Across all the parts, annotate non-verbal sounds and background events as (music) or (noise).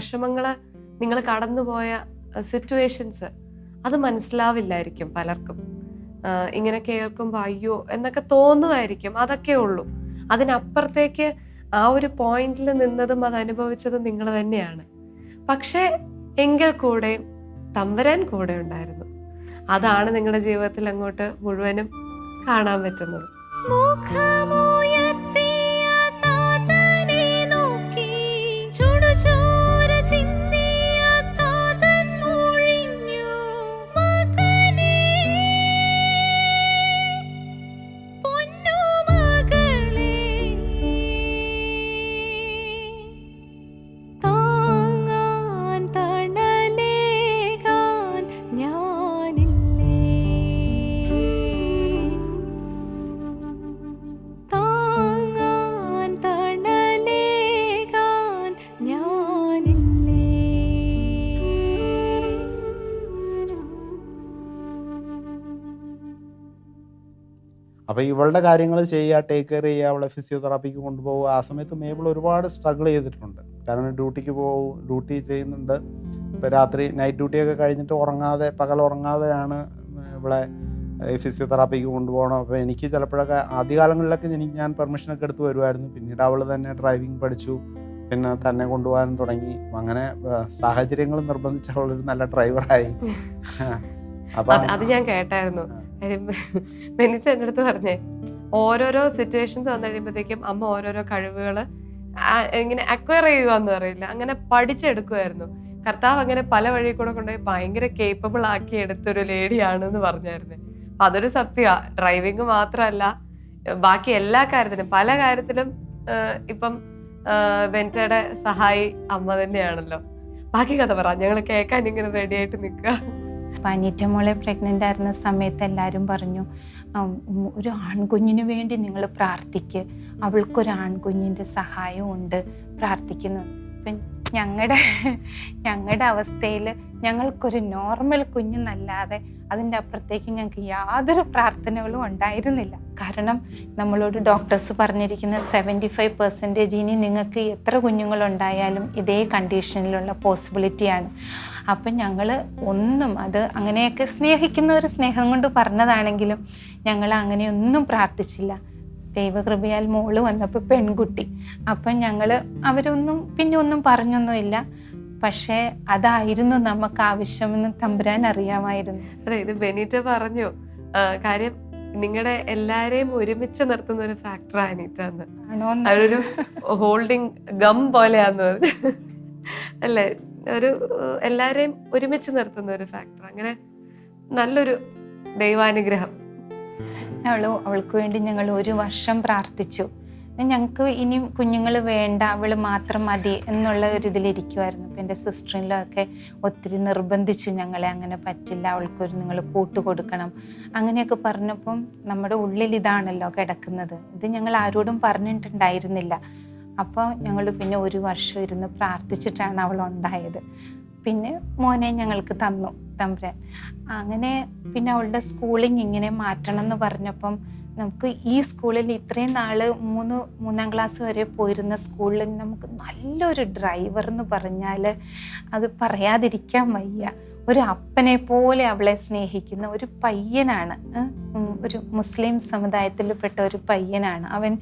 വിഷമങ്ങൾ നിങ്ങൾ കടന്നുപോയ സിറ്റുവേഷൻസ് അത് മനസ്സിലാവില്ലായിരിക്കും പലർക്കും. ഇങ്ങനെ കേൾക്കുമ്പോൾ അയ്യോ എന്നൊക്കെ തോന്നുമായിരിക്കും അതൊക്കെ ഉള്ളൂ. അതിനപ്പുറത്തേക്ക് ആ ഒരു പോയിന്റിൽ നിന്നതും അത് അനുഭവിച്ചതും നിങ്ങൾ തന്നെയാണ്. പക്ഷേ എങ്കിൽ കൂടെ തമ്പരാൻ കൂടെ ഉണ്ടായിരുന്നു. അതാണ് നിങ്ങളുടെ ജീവിതത്തിൽ അങ്ങോട്ട് മുഴുവനും കാണാൻ പറ്റുന്നത്. അപ്പോൾ ഇവളുടെ കാര്യങ്ങൾ ചെയ്യുക ടേക്ക് കെയർ ചെയ്യുക അവളെ ഫിസിയോതെറാപ്പിക്ക് കൊണ്ടുപോകുക ആ സമയത്ത് മേബിൾ ഒരുപാട് സ്ട്രഗിൾ ചെയ്തിട്ടുണ്ട്. കാരണം ഡ്യൂട്ടിക്ക് പോകും ഡ്യൂട്ടി ചെയ്യുന്നുണ്ട്. ഇപ്പോൾ രാത്രി നൈറ്റ് ഡ്യൂട്ടിയൊക്കെ കഴിഞ്ഞിട്ട് ഉറങ്ങാതെ പകൽ ഉറങ്ങാതെയാണ് ഇവളെ ഫിസിയോതെറാപ്പിക്ക് കൊണ്ടുപോകണം അപ്പോൾ എനിക്ക് ചിലപ്പോഴൊക്കെ ആദ്യകാലങ്ങളിലൊക്കെ എനിക്ക് ഞാൻ പെർമിഷനൊക്കെ എടുത്ത് വരുമായിരുന്നു. പിന്നീട് അവൾ തന്നെ ഡ്രൈവിംഗ് പഠിച്ചു. പിന്നെ തന്നെ കൊണ്ടുപോകാനും തുടങ്ങി. അങ്ങനെ സാഹചര്യങ്ങൾ നിർബന്ധിച്ച് അവളൊരു നല്ല ഡ്രൈവറായി (laughs) അപ്പം അത് ഞാൻ കേട്ടായിരുന്നു. (laughs) ബെനിച്ച എന്റെ അടുത്ത് പറഞ്ഞേ ഓരോരോ സിറ്റുവേഷൻസ് വന്നു കഴിയുമ്പോഴത്തേക്കും അമ്മ ഓരോരോ കഴിവുകൾ ഇങ്ങനെ അക്വയർ ചെയ്യുക പറയില്ല. അങ്ങനെ പഠിച്ചെടുക്കുമായിരുന്നു കർത്താവ് അങ്ങനെ പല വഴി കൂടെ കൊണ്ടുപോയി ഭയങ്കര കേപ്പബിൾ ആക്കി എടുത്തൊരു ലേഡിയാണെന്ന് പറഞ്ഞായിരുന്നു. അപ്പൊ അതൊരു സത്യമാ ഡ്രൈവിംഗ് മാത്രമല്ല ബാക്കി എല്ലാ കാര്യത്തിലും പല കാര്യത്തിലും ഇപ്പം വെന്റയുടെ സഹായി അമ്മ തന്നെയാണല്ലോ. ബാക്കി കഥ പറ. ഞങ്ങൾ കേൾക്കാൻ ഇങ്ങനെ റെഡി ആയിട്ട് നിൽക്കുക. പാനീറ്റ മോളെ പ്രഗ്നന്റ് ആയിരുന്ന സമയത്ത് എല്ലാവരും പറഞ്ഞു "ഉം, ഉം, ഒരു ആൺകുഞ്ഞിന് വേണ്ടി നിങ്ങൾ പ്രാർത്ഥിക്ക്. അവൾക്കൊരു ആൺകുഞ്ഞിന്റെ സഹായം ഉണ്ട് പ്രാർത്ഥിക്കുന്നു. അപ്പം ഞങ്ങളുടെ ഞങ്ങളുടെ അവസ്ഥയിൽ ഞങ്ങൾക്കൊരു നോർമൽ കുഞ്ഞെന്നല്ലാതെ അതിന്റെ അപ്പുറത്തേക്ക് ഞങ്ങൾക്ക് യാതൊരു പ്രാർത്ഥനകളും ഉണ്ടായിരുന്നില്ല. കാരണം നമ്മളോട് ഡോക്ടേഴ്സ് പറഞ്ഞിരിക്കുന്ന സെവന്റി ഫൈവ് പെർസെന്റേജ് ഇനി നിങ്ങൾക്ക് എത്ര കുഞ്ഞുങ്ങളുണ്ടായാലും ഇതേ കണ്ടീഷനിലുള്ള പോസിബിലിറ്റിയാണ് അപ്പം ഞങ്ങൾ ഒന്നും അത് അങ്ങനെയൊക്കെ സ്നേഹിക്കുന്ന ഒരു സ്നേഹം കൊണ്ട് പറഞ്ഞതാണെങ്കിലും ഞങ്ങൾ അങ്ങനെയൊന്നും പ്രാർത്ഥിച്ചില്ല. ദൈവകൃപയാൽ മോൾ വന്നപ്പോൾ പെൺകുട്ടി. അപ്പം ഞങ്ങൾ അവരൊന്നും പിന്നെ ഒന്നും പറഞ്ഞൊന്നുമില്ല. പക്ഷേ അതായിരുന്നു നമുക്ക് ആവശ്യമെന്ന് തമ്പുരാൻ അറിയാമായിരുന്നു. അതെ ഇത് ബെനീറ്റ പറഞ്ഞു. കാര്യം നിങ്ങളുടെ എല്ലാരെയും ഒരുമിച്ച് നിർത്തുന്ന ഒരു ഫാക്ടർ അനീറ്റ എന്ന് ആണോ അതൊരു ഹോൾഡിംഗ് ഗം പോലെയാന്ന് അല്ലേ? ഒരു എല്ലാവരെയും ഒരുമിച്ച് നിർത്തുന്ന ഒരു ഫാക്ടർ അങ്ങനെ നല്ലൊരു ദൈവാനുഗ്രഹം. അവൾ അവൾക്ക് വേണ്ടി ഞങ്ങൾ ഒരു വർഷം പ്രാർത്ഥിച്ചു. ഞങ്ങൾക്ക് ഇനി കുഞ്ഞുങ്ങൾ വേണ്ട അവൾ മാത്രം മതി എന്നുള്ള ഒരു ഇതിലിരിക്കുമായിരുന്നു അപ്പം എന്റെ സിസ്റ്ററിലൊക്കെ ഒത്തിരി നിർബന്ധിച്ചു ഞങ്ങളെ അങ്ങനെ പറ്റില്ല അവൾക്കൊരു നിങ്ങൾ കൂട്ട് കൊടുക്കണം അങ്ങനെയൊക്കെ പറഞ്ഞപ്പം നമ്മുടെ ഉള്ളിൽ ഇതാണല്ലോ കിടക്കുന്നത്. ഇത് ഞങ്ങൾ ആരോടും പറഞ്ഞിട്ടുണ്ടായിരുന്നില്ല. അപ്പോൾ ഞങ്ങൾ പിന്നെ ഒരു വർഷം ഇരുന്ന് പ്രാർത്ഥിച്ചിട്ടാണ് അവൾ ഉണ്ടായത് പിന്നെ മോനെ ഞങ്ങൾക്ക് തന്നു തമ്പുരാൻ. അങ്ങനെ പിന്നെ അവളുടെ സ്കൂളിങ് ഇങ്ങനെ മാറ്റണം എന്ന് പറഞ്ഞപ്പം നമുക്ക് ഈ സ്കൂളിൽ ഇത്രയും നാൾ മൂന്ന് മൂന്നാം ക്ലാസ് വരെ പോയിരുന്ന സ്കൂളിൽ നമുക്ക് നല്ലൊരു ഡ്രൈവർ എന്ന് പറഞ്ഞാൽ അത് പറയാതിരിക്കാൻ വയ്യ. ഒരു അപ്പനെ പോലെ അവളെ സ്നേഹിക്കുന്ന ഒരു പയ്യനാണ്. ഒരു മുസ്ലിം സമുദായത്തിൽ പെട്ട ഒരു പയ്യനാണ്. അവൻ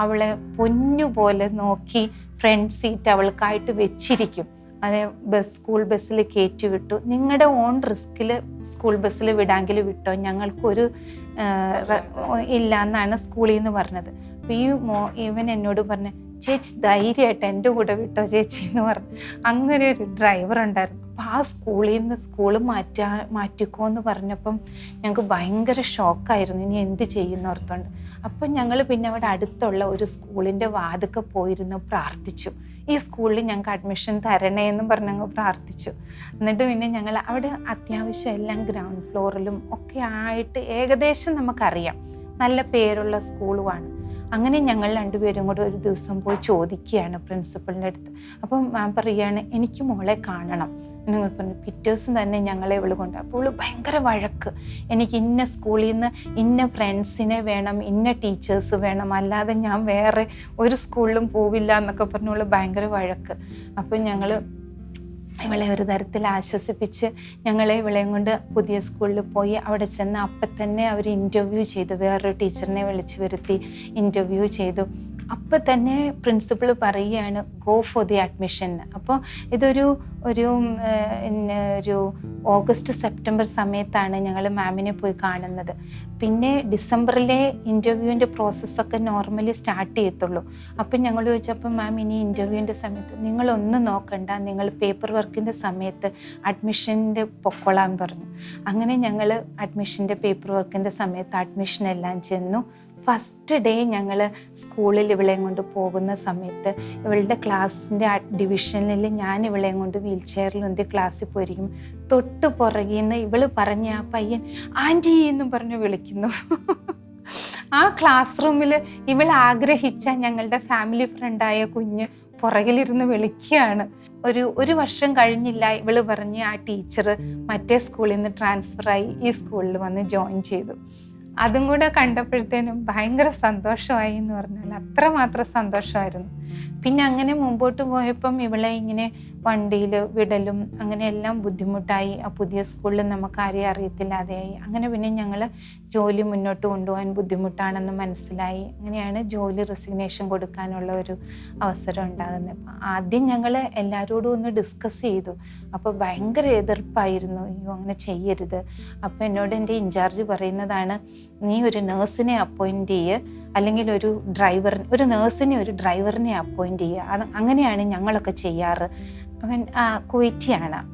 അവളെ പൊന്നുപോലെ നോക്കി ഫ്രണ്ട് സീറ്റ് അവൾക്കായിട്ട് വെച്ചിരിക്കും. അവനെ ബസ് സ്കൂൾ ബസ്സിൽ കയറ്റി വിട്ടു. നിങ്ങളുടെ ഓൺ റിസ്കിൽ സ്കൂൾ ബസ്സിൽ വിടാമെങ്കിൽ വിട്ടോ? ഞങ്ങൾക്കൊരു ഇല്ല എന്നാണ് സ്കൂളിൽ നിന്ന് പറഞ്ഞത്. അപ്പോൾ ഈ മോ ഇവൻ എന്നോട് പറഞ്ഞ ചേച്ചി ധൈര്യമായിട്ട് എന്റെ കൂടെ വിട്ടോ ചേച്ചി എന്ന് പറഞ്ഞു. അങ്ങനെ ഒരു ഡ്രൈവർ ഉണ്ടായിരുന്നു. അപ്പോൾ ആ സ്കൂളിൽ നിന്ന് സ്കൂൾ മാറ്റാ മാറ്റിക്കോ എന്ന് പറഞ്ഞപ്പം ഞങ്ങൾക്ക് ഭയങ്കര ഷോക്കായിരുന്നു. ഇനി എന്ത് ചെയ്യുന്ന ഓർത്തോണ്ട് അപ്പം ഞങ്ങൾ പിന്നെ അവിടെ അടുത്തുള്ള ഒരു സ്കൂളിന്റെ വാതുക്കെ പോയിരുന്ന് പ്രാർത്ഥിച്ചു. ഈ സ്കൂളിൽ ഞങ്ങൾക്ക് അഡ്മിഷൻ തരണേ എന്നും പറഞ്ഞ് ഞങ്ങൾ പ്രാർത്ഥിച്ചു. എന്നിട്ട് പിന്നെ ഞങ്ങൾ അവിടെ അത്യാവശ്യം എല്ലാം ഗ്രൗണ്ട് ഫ്ലോറിലും ഒക്കെ ആയിട്ട് ഏകദേശം നമുക്കറിയാം. നല്ല പേരുള്ള സ്കൂളുമാണ് അങ്ങനെ ഞങ്ങൾ രണ്ടുപേരും കൂടെ ഒരു ദിവസം പോയി ചോദിക്കുകയാണ് പ്രിൻസിപ്പളിന്റെ അടുത്ത്. അപ്പം മാം പറയുകയാണ് എനിക്ക് മോളെ കാണണം. ഞങ്ങൾ പറഞ്ഞു പിറ്റേഴ്സും തന്നെ ഞങ്ങളെ ഇവൾ കൊണ്ട് അപ്പോൾ ഇവൾ ഭയങ്കര വഴക്ക്. എനിക്ക് ഇന്ന സ്കൂളിൽ നിന്ന് ഇന്ന ഫ്രണ്ട്സിനെ വേണം ഇന്ന ടീച്ചേഴ്സ് വേണം അല്ലാതെ ഞാൻ വേറെ ഒരു സ്കൂളിലും പോവില്ല എന്നൊക്കെ പറഞ്ഞു ഭയങ്കര വഴക്ക്. അപ്പം ഞങ്ങൾ ഇവളെ ഒരു തരത്തിൽ ആശ്വസിപ്പിച്ച് ഞങ്ങളെ ഇവളെയും കൊണ്ട് പുതിയ സ്കൂളിൽ പോയി അവിടെ ചെന്ന് അപ്പം തന്നെ അവർ ഇന്റർവ്യൂ ചെയ്തു. വേറൊരു ടീച്ചറിനെ വിളിച്ചു വരുത്തി ഇന്റർവ്യൂ ചെയ്തു. അപ്പം തന്നെ പ്രിൻസിപ്പൾ പറയുകയാണ് ഗോ ഫോർ ദി അഡ്മിഷൻ അപ്പോൾ ഇതൊരു ഒരു ഒരു ഓഗസ്റ്റ് സെപ്റ്റംബർ സമയത്താണ് ഞങ്ങൾ മാമിനെ പോയി കാണുന്നത്. പിന്നെ ഡിസംബറിലെ ഇന്റർവ്യൂവിന്റെ പ്രോസസ്സൊക്കെ നോർമലി സ്റ്റാർട്ട് ചെയ്യത്തുള്ളൂ. അപ്പം ഞങ്ങൾ ചോദിച്ചപ്പോൾ മാം ഇനി ഇന്റർവ്യൂവിന്റെ സമയത്ത് നിങ്ങളൊന്നും നോക്കണ്ട നിങ്ങൾ പേപ്പർ വർക്കിന്റെ സമയത്ത് അഡ്മിഷന്റെ പൊക്കോളാൻ പറഞ്ഞു. അങ്ങനെ ഞങ്ങൾ അഡ്മിഷന്റെ പേപ്പർ വർക്കിന്റെ സമയത്ത് അഡ്മിഷൻ എല്ലാം ചെന്നു. ഫസ്റ്റ് ഡേ ഞങ്ങൾ സ്കൂളിൽ ഇവളെയും കൊണ്ട് പോകുന്ന സമയത്ത് ഇവളുടെ ക്ലാസ്സിന്റെ ഡിവിഷനിൽ ഞാൻ ഇവളെ കൊണ്ട് വീൽ ചെയറിൽ എന്ത് ക്ലാസ്സിൽ പോയിരിക്കും. തൊട്ട് പുറകിൽ നിന്ന് ഇവൾ പറഞ്ഞ ആ പയ്യൻ ആന്റി എന്നും പറഞ്ഞ് വിളിക്കുന്നു. ആ ക്ലാസ് റൂമിൽ ഇവൾ ആഗ്രഹിച്ച ഞങ്ങളുടെ ഫാമിലി ഫ്രണ്ടായ കുഞ്ഞ് പുറകിലിരുന്ന് വിളിക്കുകയാണ്. ഒരു ഒരു വർഷം കഴിഞ്ഞില്ല ഇവൾ പറഞ്ഞ് ആ ടീച്ചർ മറ്റേ സ്കൂളിൽ നിന്ന് ട്രാൻസ്ഫർ ആയി ഈ സ്കൂളിൽ വന്ന് ജോയിൻ ചെയ്തു. അതും കൂടെ കണ്ടപ്പോഴത്തേനും ഭയങ്കര സന്തോഷമായി എന്ന് പറഞ്ഞാൽ അത്രമാത്രം സന്തോഷമായിരുന്നു. പിന്നെ അങ്ങനെ മുമ്പോട്ട് പോയപ്പം ഇവളെ ഇങ്ങനെ വണ്ടിയിൽ വിടലും അങ്ങനെ എല്ലാം ബുദ്ധിമുട്ടായി. ആ പുതിയ സ്കൂളിൽ നമുക്ക് ആരെയും അറിയത്തില്ലാതെയായി. അങ്ങനെ പിന്നെ ഞങ്ങൾ ജോലി മുന്നോട്ട് കൊണ്ടുപോകാൻ ബുദ്ധിമുട്ടാണെന്ന് മനസ്സിലായി. അങ്ങനെയാണ് ജോലി റെസിഗ്നേഷൻ കൊടുക്കാനുള്ള ഒരു അവസരം ഉണ്ടാകുന്നത്. ആദ്യം ഞങ്ങൾ എല്ലാവരോടും ഒന്ന് ഡിസ്കസ് ചെയ്തു. അപ്പോൾ ഭയങ്കര എതിർപ്പായിരുന്നു. അയ്യോ അങ്ങനെ ചെയ്യരുത്. അപ്പോൾ എന്നോട് എന്റെ ഇൻചാർജ് പറയുന്നതാണ് നീ ഒരു നേഴ്സിനെ അപ്പോയിന്റ് ചെയ്യുക അല്ലെങ്കിൽ ഒരു ഡ്രൈവർ ഒരു നേഴ്സിനെ ഒരു ഡ്രൈവറിനെ അപ്പോയിന്റ് ചെയ്യുക അങ്ങനെയാണ് ഞങ്ങളൊക്കെ ചെയ്യാറ്. അവൻ കുയറ്റിയാണ്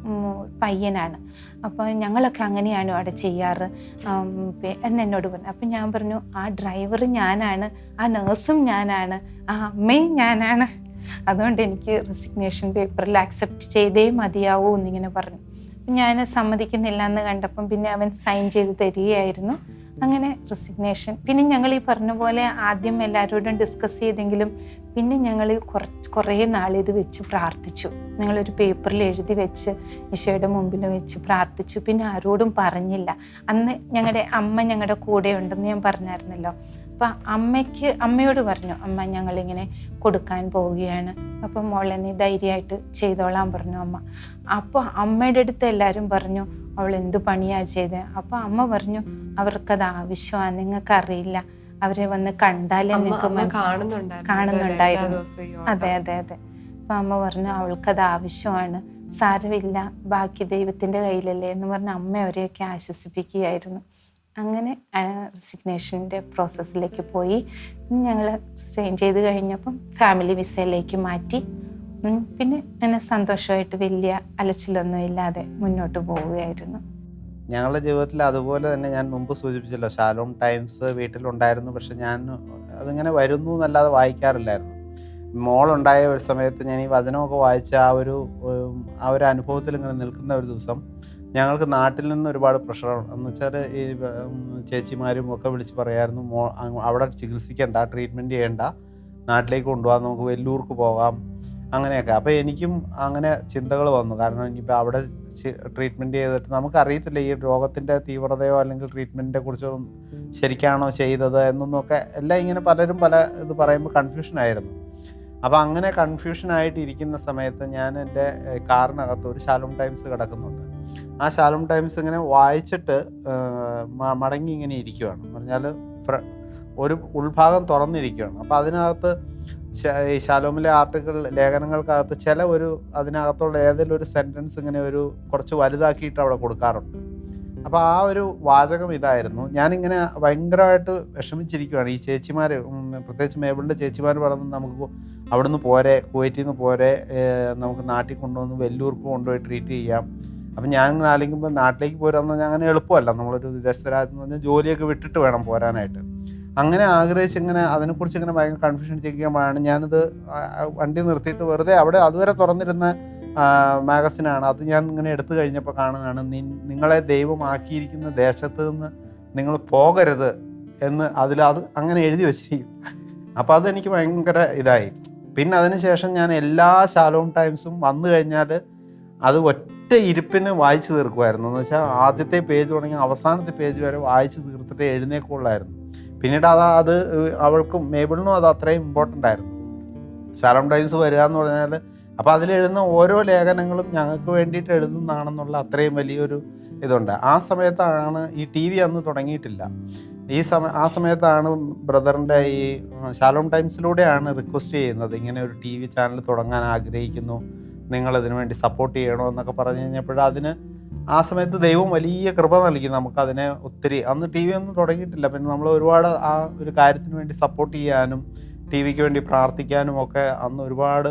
പയ്യനാണ്. അപ്പോൾ ഞങ്ങളൊക്കെ അങ്ങനെയാണ് അവിടെ ചെയ്യാറ്. ആം, പി- എന്ന് എന്നോട് പറഞ്ഞു അപ്പം ഞാൻ പറഞ്ഞു ആ ഡ്രൈവർ ഞാനാണ് ആ നേഴ്സും ഞാനാണ് ആ അമ്മയും ഞാനാണ്. അതുകൊണ്ട് എനിക്ക് റെസിഗ്നേഷൻ പേപ്പറിൽ അക്സെപ്റ്റ് ചെയ്തേ മതിയാവൂ എന്നിങ്ങനെ പറഞ്ഞു. ഞാൻ സമ്മതിക്കുന്നില്ല എന്ന് കണ്ടപ്പം പിന്നെ അവൻ സൈൻ ചെയ്ത് തരികയായിരുന്നു. അങ്ങനെ റെസിഗ്നേഷൻ പിന്നെ ഞങ്ങൾ ഈ പറഞ്ഞ പോലെ ആദ്യം എല്ലാവരോടും ഡിസ്കസ് ചെയ്തെങ്കിലും പിന്നെ ഞങ്ങൾ കുറച്ച് കുറേ നാൾ ഇത് വെച്ച് പ്രാർത്ഥിച്ചു. ഞങ്ങളൊരു പേപ്പറിൽ എഴുതി വെച്ച് ഈശോയുടെ മുമ്പിൽ വെച്ച് പ്രാർത്ഥിച്ചു. പിന്നെ ആരോടും പറഞ്ഞില്ല. അന്ന് ഞങ്ങളുടെ അമ്മ ഞങ്ങളുടെ കൂടെ ഉണ്ടെന്ന് ഞാൻ പറഞ്ഞായിരുന്നല്ലോ. അപ്പം അമ്മയ്ക്ക് അമ്മയോട് പറഞ്ഞു അമ്മ ഞങ്ങളിങ്ങനെ കൊടുക്കാൻ പോവുകയാണ്. അപ്പം മോളെ നീ ധൈര്യമായിട്ട് ചെയ്തോളാൻ പറഞ്ഞു അമ്മ. അപ്പോൾ അമ്മയുടെ അടുത്ത് എല്ലാവരും പറഞ്ഞു അവൾ എന്ത് പണിയാണ് ചെയ്തത് അപ്പോൾ അമ്മ പറഞ്ഞു അവർക്കത് ആവശ്യമാണ് നിങ്ങൾക്കറിയില്ല. അവരെ വന്ന് കണ്ടാലേ നിങ്ങൾക്ക് കാണുന്നുണ്ടായിരുന്നു. അതെ അതെ അതെ. അപ്പം അമ്മ പറഞ്ഞു അവൾക്കത് ആവശ്യമാണ്. സാരമില്ല. ബാക്കി ദൈവത്തിന്റെ കയ്യിലല്ലേ? എന്ന് പറഞ്ഞ് അമ്മ അവരെയൊക്കെ ആശ്വസിപ്പിക്കുകയായിരുന്നു. അങ്ങനെ റെസിഗ്നേഷന്റെ പ്രോസസ്സിലേക്ക് പോയി. ഞങ്ങൾ റിസൈൻ ചെയ്ത് കഴിഞ്ഞപ്പം ഫാമിലി വിസയിലേക്ക് മാറ്റി. പിന്നെ എന്നെ സന്തോഷമായിട്ട് വലിയ അലച്ചിലൊന്നും ഇല്ലാതെ മുന്നോട്ട് പോവുകയായിരുന്നു. ഞങ്ങളുടെ ജീവിതത്തിൽ അതുപോലെ തന്നെ ഞാൻ മുമ്പ് സൂചിപ്പിച്ചല്ലോ ശാലോം ടൈംസ് വീട്ടിലുണ്ടായിരുന്നു പക്ഷെ ഞാൻ അതിങ്ങനെ വരുന്നു എന്നല്ലാതെ വായിക്കാറില്ലായിരുന്നു. മോളുണ്ടായ ഒരു സമയത്ത് ഞാൻ ഈ വചനമൊക്കെ വായിച്ച ആ ഒരു ആ ഒരു അനുഭവത്തിൽ ഇങ്ങനെ നിൽക്കുന്ന ഒരു ദിവസം ഞങ്ങൾക്ക് നാട്ടിൽ നിന്ന് ഒരുപാട് പ്രഷർ എന്ന് വെച്ചാൽ ഈ ചേച്ചിമാരും ഒക്കെ വിളിച്ച് പറയായിരുന്നു മോ അവിടെ ചികിത്സിക്കേണ്ട ട്രീറ്റ്മെന്റ് ചെയ്യേണ്ട. നാട്ടിലേക്ക് കൊണ്ടുപോകാം നമുക്ക് വെല്ലൂർക്ക് പോകാം. അങ്ങനെയൊക്കെ. അപ്പോൾ എനിക്കും അങ്ങനെ ചിന്തകൾ വന്നു. കാരണം ഇനിയിപ്പോൾ അവിടെ ട്രീറ്റ്മെന്റ് ചെയ്തിട്ട് നമുക്കറിയത്തില്ല ഈ രോഗത്തിന്റെ തീവ്രതയോ അല്ലെങ്കിൽ ട്രീറ്റ്മെന്റിനെ കുറിച്ചോ ശരിക്കാണോ ചെയ്തത് എന്നൊന്നൊക്കെ എല്ലാം ഇങ്ങനെ പലരും പല ഇത് പറയുമ്പോൾ കൺഫ്യൂഷനായിരുന്നു അപ്പോൾ അങ്ങനെ കൺഫ്യൂഷനായിട്ടിരിക്കുന്ന സമയത്ത് ഞാൻ എന്റെ കാറിനകത്ത് ഒരു ശാലോം ടൈംസ് കിടക്കുന്നുണ്ട്. ആ ശാലം ടൈംസ് ഇങ്ങനെ വായിച്ചിട്ട് മടങ്ങി ഇങ്ങനെ ഇരിക്കുവാണ്. പറഞ്ഞാൽ ഒരു ഉൾഭാഗം തുറന്നിരിക്കുകയാണ് അപ്പോൾ അതിനകത്ത് ഈ ശാലോമിലെ ആർട്ടിക്കിൾ ലേഖനങ്ങൾക്കകത്ത് ചില ഒരു അതിനകത്തുള്ള ഏതെങ്കിലും ഒരു സെന്റൻസ് ഇങ്ങനെ ഒരു കുറച്ച് വലുതാക്കിയിട്ട് അവിടെ കൊടുക്കാറുണ്ട്. അപ്പോൾ ആ ഒരു വാചകം ഇതായിരുന്നു. ഞാനിങ്ങനെ ഭയങ്കരമായിട്ട് വിഷമിച്ചിരിക്കുകയാണ് ഈ ചേച്ചിമാർ പ്രത്യേകിച്ച് മേബിളിന്റെ ചേച്ചിമാർ പറഞ്ഞു നമുക്ക് അവിടുന്ന് പോരെ കുവൈറ്റിൽ നിന്ന് പോരെ നമുക്ക് നാട്ടിൽ കൊണ്ടുവന്ന് വെല്ലൂർക്ക് കൊണ്ടുപോയി ട്രീറ്റ് ചെയ്യാം. അപ്പം ഞാൻ ഇങ്ങനെ ആലോചിക്കുമ്പോൾ നാട്ടിലേക്ക് പോരാന്ന് പറഞ്ഞാൽ അങ്ങനെ എളുപ്പമല്ല. നമ്മളൊരു വിദേശ രാജ്യത്ത് പറഞ്ഞാൽ ജോലിയൊക്കെ വിട്ടിട്ട് വേണം പോരാനായിട്ട്. അങ്ങനെ ആഗ്രഹിച്ച് ഇങ്ങനെ അതിനെക്കുറിച്ച് ഇങ്ങനെ ഭയങ്കര കൺഫ്യൂഷൻ ചെയ്യുമ്പോഴാണ് ഞാനിത് വണ്ടി നിർത്തിയിട്ട് വെറുതെ അവിടെ അതുവരെ തുറന്നിരുന്ന മാഗസിനാണ് അത് ഞാൻ ഇങ്ങനെ എടുത്തു കഴിഞ്ഞപ്പോൾ കാണുന്നതാണ് നിങ്ങളെ ദൈവമാക്കിയിരിക്കുന്ന ദേശത്ത് നിന്ന് നിങ്ങൾ പോകരുത് എന്ന് അതിൽ അത് അങ്ങനെ എഴുതി വെച്ചിരിക്കും. അപ്പോൾ അതെനിക്ക് ഭയങ്കര ഇതായി. പിന്നെ അതിനുശേഷം ഞാൻ എല്ലാ ശാലോം ടൈംസും വന്നു കഴിഞ്ഞാൽ അത് ഒറ്റ ഒറ്റ ഇരിപ്പിന് വായിച്ചു തീർക്കുമായിരുന്നു. എന്ന് വെച്ചാൽ ആദ്യത്തെ പേജ് തുടങ്ങി അവസാനത്തെ പേജ് വരെ വായിച്ചു തീർത്തിട്ട് എഴുന്നേക്കുള്ളായിരുന്നു. പിന്നീട് അത് അത് അവൾക്കും മേബിളിനും അത് അത്രയും ഇമ്പോർട്ടന്റ് ആയിരുന്നു. ശാലം ടൈംസ് വരിക എന്ന് പറഞ്ഞാൽ അപ്പോൾ അതിലെഴുതുന്ന ഓരോ ലേഖനങ്ങളും ഞങ്ങൾക്ക് വേണ്ടിയിട്ട് എഴുതുന്നതാണെന്നുള്ള അത്രയും വലിയൊരു ഇതുണ്ട്. ആ സമയത്താണ് ഈ ടി വി അന്ന് തുടങ്ങിയിട്ടില്ല. ഈ സമയ ആ സമയത്താണ് ബ്രദറിന്റെ ഈ ശാലോം ടൈംസിലൂടെയാണ് റിക്വസ്റ്റ് ചെയ്യുന്നത്. ഇങ്ങനെ ഒരു ടി വി ചാനൽ തുടങ്ങാൻ ആഗ്രഹിക്കുന്നു. നിങ്ങൾ ഇതിനു വേണ്ടി സപ്പോർട്ട് ചെയ്യണോ എന്നൊക്കെ പറഞ്ഞു കഴിഞ്ഞപ്പോൾ അതിന് ആ സമയത്ത് ദൈവം വലിയ കൃപ നൽകി. നമുക്കതിനെ ഒത്തിരി അന്ന് ടി വി ഒന്നും തുടങ്ങിയിട്ടില്ല. പിന്നെ നമ്മൾ ഒരുപാട് ആ ഒരു കാര്യത്തിന് വേണ്ടി സപ്പോർട്ട് ചെയ്യാനും ടി വിക്ക് വേണ്ടി പ്രാർത്ഥിക്കാനും ഒക്കെ അന്ന് ഒരുപാട്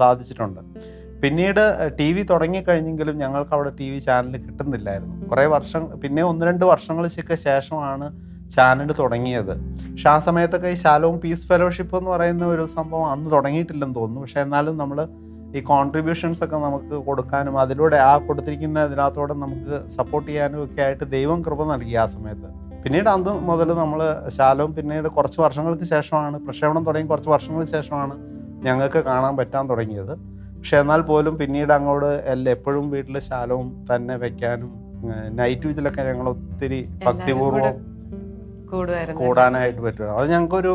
സാധിച്ചിട്ടുണ്ട്. പിന്നീട് ടി വി തുടങ്ങിക്കഴിഞ്ഞെങ്കിലും ഞങ്ങൾക്ക് അവിടെ ടി വി ചാനൽ കിട്ടുന്നില്ലായിരുന്നു. കുറേ വർഷം പിന്നെ ഒന്ന് രണ്ട് വർഷങ്ങൾക്ക് ശേഷമാണ് ചാനൽ തുടങ്ങിയത്. പക്ഷെ ആ സമയത്തൊക്കെ ഈ ശാലോം പീസ് ഫെലോഷിപ്പ് എന്ന് പറയുന്ന ഒരു സംഭവം അന്ന് തുടങ്ങിയിട്ടില്ലെന്ന് തോന്നുന്നു. പക്ഷെ എന്നാലും നമ്മൾ ഈ കോൺട്രിബ്യൂഷൻസ് ഒക്കെ നമുക്ക് കൊടുക്കാനും അതിലൂടെ ആ കൊടുത്തിരിക്കുന്ന ഇതിനകത്തോടെ നമുക്ക് സപ്പോർട്ട് ചെയ്യാനും ഒക്കെ ആയിട്ട് ദൈവം കൃപ നൽകി ആ സമയത്ത്. പിന്നീട് അന്ന് മുതൽ നമ്മൾ ശാലവും പിന്നീട് കുറച്ച് വർഷങ്ങൾക്ക് ശേഷമാണ് പ്രക്ഷേപണം തുടങ്ങി കുറച്ച് വർഷങ്ങൾക്ക് ശേഷമാണ് ഞങ്ങൾക്ക് കാണാൻ പറ്റാൻ തുടങ്ങിയത്. പക്ഷെ എന്നാൽ പോലും പിന്നീട് അങ്ങോട്ട് എല്ലാം എപ്പോഴും വീട്ടിൽ ശാലവും തന്നെ വെക്കാനും നൈറ്റ് വീച്ചിലൊക്കെ ഞങ്ങൾ ഒത്തിരി ഭക്തിപൂർവം കൂടാനായിട്ട് പറ്റും അത് ഞങ്ങൾക്കൊരു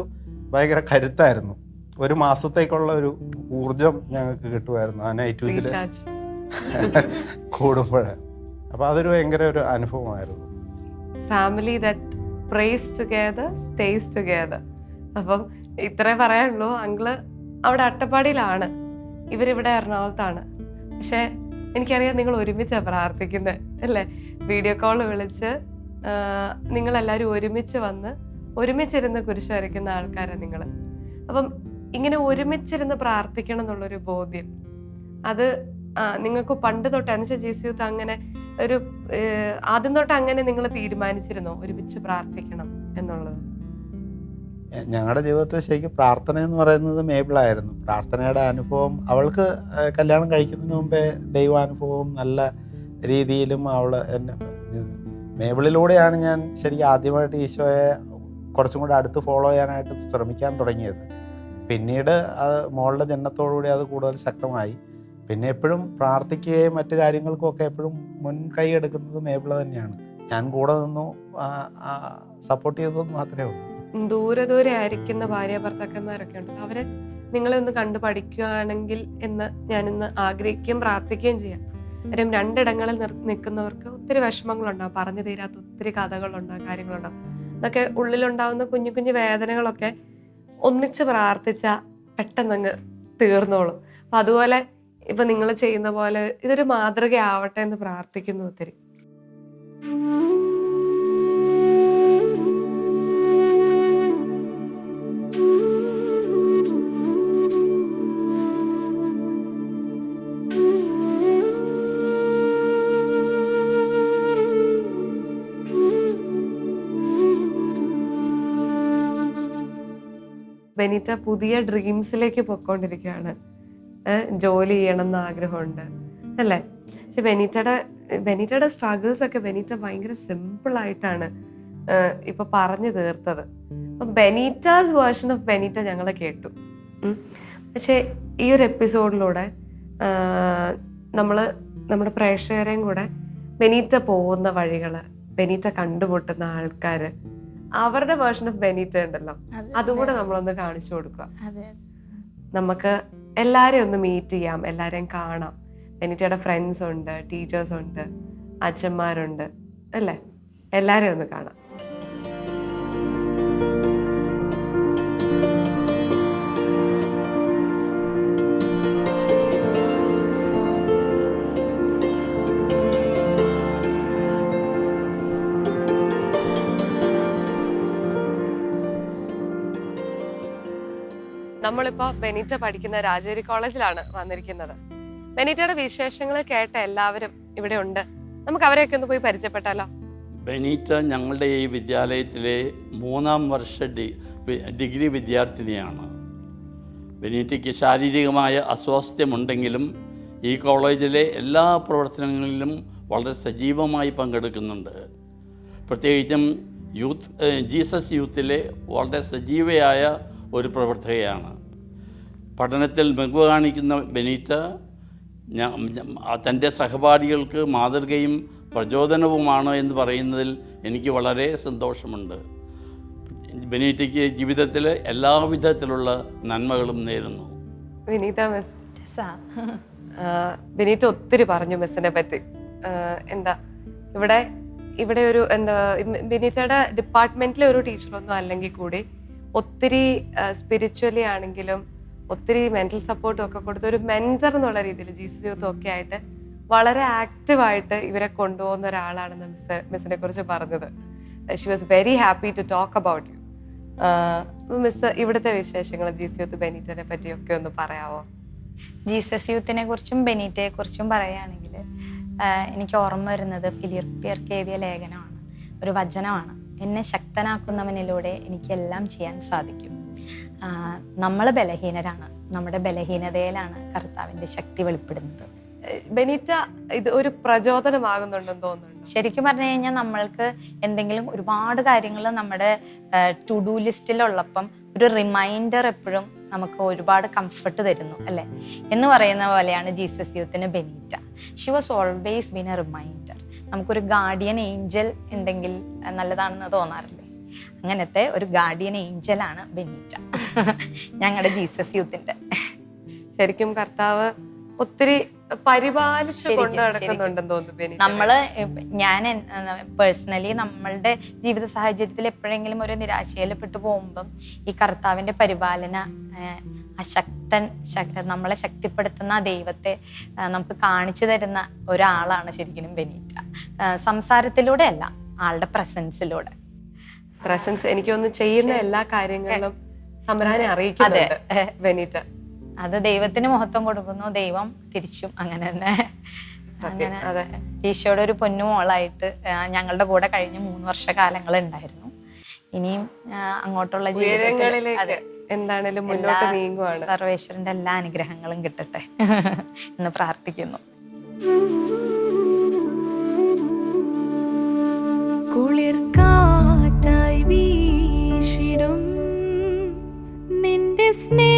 ഭയങ്കര കരുത്തായിരുന്നു. ഒരു മാസത്തേക്കുള്ള ഒരു ഊർജം ഞങ്ങൾക്ക് കിട്ടുമായിരുന്നു ആ നൈറ്റ് വീക്കിൽ കൂടുമ്പോൾ അപ്പോൾ അതൊരു ഭയങ്കര ഒരു അനുഭവമായിരുന്നു. Family that prays together stays together അപ്പം ഇത്രേ പറയാനുള്ളൂ. അങ്കിൾ അവിടെ അട്ടപ്പാടിയിലാണ്. ഇവരിവിടെ എറണാകുളത്താണ്. പക്ഷെ എനിക്കറിയാം നിങ്ങൾ ഒരുമിച്ചാണ് പ്രാർത്ഥിക്കുന്നത് അല്ലേ? വീഡിയോ കോൾ വിളിച്ച് നിങ്ങളെല്ലാവരും ഒരുമിച്ച് വന്ന് ഒരുമിച്ചിരുന്ന് കുരിശ് വരയ്ക്കുന്ന ആൾക്കാരാണ് നിങ്ങൾ അപ്പം ഇങ്ങനെ ഒരുമിച്ചിരുന്ന് പ്രാർത്ഥിക്കണം എന്നുള്ളൊരു ബോധ്യം. അത് നിങ്ങൾക്ക് പണ്ട് തൊട്ട് എന്നുവെച്ചാൽ ജി സി അങ്ങനെ ഒരു ആദ്യം തൊട്ട് അങ്ങനെ നിങ്ങൾ തീരുമാനിച്ചിരുന്നോ ഒരുമിച്ച് പ്രാർത്ഥിക്കണം എന്നുള്ളത്? ഞങ്ങളുടെ ജീവിതത്തിൽ ശരിക്കും പ്രാർത്ഥന എന്ന് പറയുന്നത് മേബിളായിരുന്നു. പ്രാർത്ഥനയുടെ അനുഭവം അവൾക്ക് കല്യാണം കഴിക്കുന്നതിന് മുമ്പേ ദൈവാനുഭവം നല്ല രീതിയിലും അവൾ എന്നെ മേബിളിലൂടെയാണ് ഞാൻ ശരിക്കും ആദ്യമായിട്ട് ഈശോയെ കുറച്ചും കൂടെ അടുത്ത് ഫോളോ ചെയ്യാനായിട്ട് ശ്രമിക്കാൻ തുടങ്ങിയത്. പിന്നീട് അത് മോളുടെ ജനനത്തോടുകൂടി അത് കൂടുതൽ ശക്തമായി. പിന്നെ എപ്പോഴും പ്രാർത്ഥിക്കുകയും മറ്റു കാര്യങ്ങൾക്കുമൊക്കെ എപ്പോഴും മുൻകൈ എടുക്കുന്നത് മേബിള തന്നെയാണ്. ഞാൻ കൂടെ നിന്നു സപ്പോർട്ട് ചെയ്തത് മാത്രമേ ഉള്ളൂ. ദൂരെ ദൂരെ ആയിരിക്കുന്ന ഭാര്യ ഭർത്താക്കന്മാരൊക്കെ ഉണ്ട്. അവരെ നിങ്ങളെ ഒന്ന് കണ്ടു പഠിക്കുകയാണെങ്കിൽ എന്ന് ഞാനിന്ന് ആഗ്രഹിക്കുകയും പ്രാർത്ഥിക്കുകയും ചെയ്യാം. കാര്യം രണ്ടിടങ്ങളിൽ നിൽക്കുന്നവർക്ക് ഒത്തിരി വിഷമങ്ങളുണ്ടാവും. പറഞ്ഞു തീരാത്ത ഒത്തിരി കഥകളുണ്ടാവും കാര്യങ്ങളുണ്ടാവും. അതൊക്കെ ഉള്ളിലുണ്ടാവുന്ന കുഞ്ഞു കുഞ്ഞു വേദനകളൊക്കെ ഒന്നിച്ച് പ്രാർത്ഥിച്ച പെട്ടെന്നങ്ങ് തീർന്നോളും. അപ്പം അതുപോലെ ഇപ്പൊ നിങ്ങൾ ചെയ്യുന്ന പോലെ ഇതൊരു മാതൃകയാവട്ടെ എന്ന് പ്രാർത്ഥിക്കുന്നു ഒത്തിരി. ബെനിറ്റ പുതിയ ഡ്രീംസിലേക്ക് പൊയ്ക്കൊണ്ടിരിക്കുകയാണ്. ജോലി ചെയ്യണം എന്ന് ആഗ്രഹമുണ്ട്. അല്ലേ? പക്ഷെ ബെനിറ്റയുടെ ബെനിറ്റയുടെ സ്ട്രഗിൾസ് ഒക്കെ ബെനിറ്റ ഭയങ്കര ഏഹ് ഇപ്പൊ പറഞ്ഞു തീർത്തത്. അപ്പം ബെനീറ്റാസ് വേർഷൻ ഓഫ് ബെനീറ്റ ഞങ്ങൾ കേട്ടു. പക്ഷേ ഈ ഒരു എപ്പിസോഡിലൂടെ നമ്മൾ നമ്മുടെ പ്രേക്ഷകരെയും കൂടെ ബെനീറ്റ പോകുന്ന വഴികൾ ബെനീറ്റ കണ്ടുമുട്ടുന്ന ആൾക്കാർ അവരുടെ വേർഷൻ ഓഫ് ബെനീറ്റ ഉണ്ടല്ലോ. അതെ, അതുകൂടെ നമ്മളൊന്ന് കാണിച്ചു കൊടുക്കുക. നമുക്ക് എല്ലാരെയും ഒന്ന് മീറ്റ് ചെയ്യാം എല്ലാരെയും കാണാം. ബെനീറ്റയുടെ ഫ്രണ്ട്സ് ഉണ്ട് ടീച്ചേഴ്സ് ഉണ്ട് അച്ഛന്മാരുണ്ട് അല്ലേ? എല്ലാരെയും ഒന്ന് കാണാം. നമ്മളിപ്പോ ബെനീറ്റ പഠിക്കുന്ന രാജേരി കോളേജിലാണ് വന്നിരിക്കുന്നത്. ബെനീറ്റയുടെ വിശേഷങ്ങൾ കേട്ട എല്ലാവരും ഇവിടെ ഉണ്ട്. നമുക്ക് അവരെയൊക്കെ ഒന്ന് പോയി പരിചയപ്പെട്ടാലോ ബെനീറ്റ ഞങ്ങളുടെ ഈ വിദ്യാലയത്തിലെ മൂന്നാം വർഷ ഡിഗ്രി വിദ്യാർത്ഥിനിയാണ്. ബെനീറ്റയ്ക്ക് ശാരീരികമായ അസ്വാസ്ഥ്യമുണ്ടെങ്കിലും ഈ കോളേജിലെ എല്ലാ പ്രവർത്തനങ്ങളിലും വളരെ സജീവമായി പങ്കെടുക്കുന്നുണ്ട്. പ്രത്യേകിച്ചും യൂത്ത് ജീസസ് യൂത്തിലെ വളരെ സജീവയായ ഒരു പ്രവർത്തകയാണ്. പഠനത്തിൽ മികവ് കാണിക്കുന്ന ബെനീറ്റ തന്റെ സഹപാഠികൾക്ക് മാതൃകയും പ്രചോദനവുമാണ് എന്ന് പറയുന്നതിൽ എനിക്ക് വളരെ സന്തോഷമുണ്ട്. ബെനീറ്റയ്ക്ക് ജീവിതത്തിൽ എല്ലാവിധത്തിലുള്ള നന്മകളും നേരുന്നു. വിനീത മിസ്. വിനീത ഒത്തിരി പറഞ്ഞു മിസ്സിനെ പറ്റി. എന്താ ഇവിടെ ഇവിടെ ഒരു എന്താ ബെനീറ്റയുടെ ഡിപ്പാർട്ട്മെന്റിലെ ഒരു ടീച്ചറൊന്നും അല്ലെങ്കിൽ കൂടി ഒത്തിരി സ്പിരിച്വലി ആണെങ്കിലും ഒത്തിരി മെന്റൽ സപ്പോർട്ടും ഒക്കെ കൊടുത്ത് ഒരു മെന്റർ എന്നുള്ള രീതിയിൽ ജീസസ് യൂത്തും ഒക്കെ ആയിട്ട് വളരെ ആക്റ്റീവായിട്ട് ഇവരെ കൊണ്ടുപോകുന്ന ഒരാളാണ് മിസ് മിസ്സിനെ കുറിച്ച് പറഞ്ഞത്. She was very happy to talk about you miss ഇവിടുത്തെ വിശേഷങ്ങൾ ജീസസ് യൂത്ത് ബെനീറ്റനെ പറ്റിയൊക്കെ ഒന്ന് പറയാവോ? ജീസസ് യൂത്തിനെ കുറിച്ചും ബെനീറ്റയെ കുറിച്ചും പറയുകയാണെങ്കിൽ എനിക്ക് ഓർമ്മ വരുന്നത് ഫിലിപ്പിയർക്ക് എഴുതിയ ലേഖനമാണ്. ഒരു വചനമാണ്. എന്നെ ശക്തനാക്കുന്നവനിലൂടെ എനിക്കെല്ലാം ചെയ്യാൻ സാധിക്കും. നമ്മൾ ബലഹീനരാണ്. നമ്മുടെ ബലഹീനതയിലാണ് കർത്താവിന്റെ ശക്തി വെളിപ്പെടുന്നത്. ബെനീറ്റ ഇത് ഒരു പ്രചോദനമാകുന്നുണ്ടെന്ന് തോന്നുന്നു ശരിക്കും പറഞ്ഞു കഴിഞ്ഞാൽ നമ്മൾക്ക് എന്തെങ്കിലും ഒരുപാട് കാര്യങ്ങൾ നമ്മുടെ ടു ഡു ലിസ്റ്റിലുള്ളപ്പം ഒരു റിമൈൻഡർ എപ്പോഴും നമുക്ക് ഒരുപാട് കംഫർട്ട് തരുന്നു അല്ലേ? എന്ന് പറയുന്ന പോലെയാണ് Jesus യൂത്തിന് Benita. She was always been a reminder നമുക്കൊരു ഗാർഡിയൻ ഏഞ്ചൽ ഉണ്ടെങ്കിൽ നല്ലതാണെന്ന് തോന്നാറില്ലേ? അങ്ങനത്തെ ഒരു ഗാർഡിയൻ ഏഞ്ചലാണ് ബെനീറ്റ. ഞങ്ങളുടെ ജീസസ് യൂത്തിന്റെ ശരിക്കും കർത്താവ് ഒത്തിരി പരിപാലിച്ച് ശരിക്കും, കൊണ്ട് നടക്കുന്നുണ്ടെന്ന് തോന്നുന്നു ബെനീറ്റ. നമ്മൾ ഞാൻ പേഴ്സണലി നമ്മളുടെ ജീവിത സാഹചര്യത്തിൽ എപ്പോഴെങ്കിലും ഒരു നിരാശയിൽ പെട്ടു പോകുമ്പം ഈ കർത്താവിന്റെ പരിപാലന അശക്തൻ നമ്മളെ ശക്തിപ്പെടുത്തുന്ന ദൈവത്തെ നമുക്ക് കാണിച്ചു തരുന്ന ഒരാളാണ് ശരിക്കും ബെനീറ്റ. സംസാരത്തിലൂടെ അല്ല ആളുടെ പ്രസൻസിലൂടെ പ്രസൻസ് എനിക്ക് എനിക്കൊന്ന് ചെയ്യുന്ന എല്ലാ കാര്യങ്ങളിലും തമ്പുരാനെ അറിയിക്കുന്നുണ്ട് ബെനീറ്റ. അത് ദൈവത്തിന് മഹത്വം കൊടുക്കുന്നു ദൈവം തിരിച്ചും അങ്ങനെ തന്നെ. ഈശോയുടെ ഒരു പൊന്നുമോളായിട്ട് ഞങ്ങളുടെ കൂടെ കഴിഞ്ഞ മൂന്ന് വർഷ കാലങ്ങൾ ഉണ്ടായിരുന്നു ഇനിയും അങ്ങോട്ടുള്ള ജീവിതത്തിലേക്ക് എന്താണേലും മുന്നോട്ട് നീങ്ങുവാണ്. സർവേശ്വരന്റെ എല്ലാ അനുഗ്രഹങ്ങളും കിട്ടട്ടെ. എന്ന് പ്രാർത്ഥിക്കുന്നു. കുളിർ കാറ്റായി നിന്റെ സ്നേഹമോർത്തിടുന്നു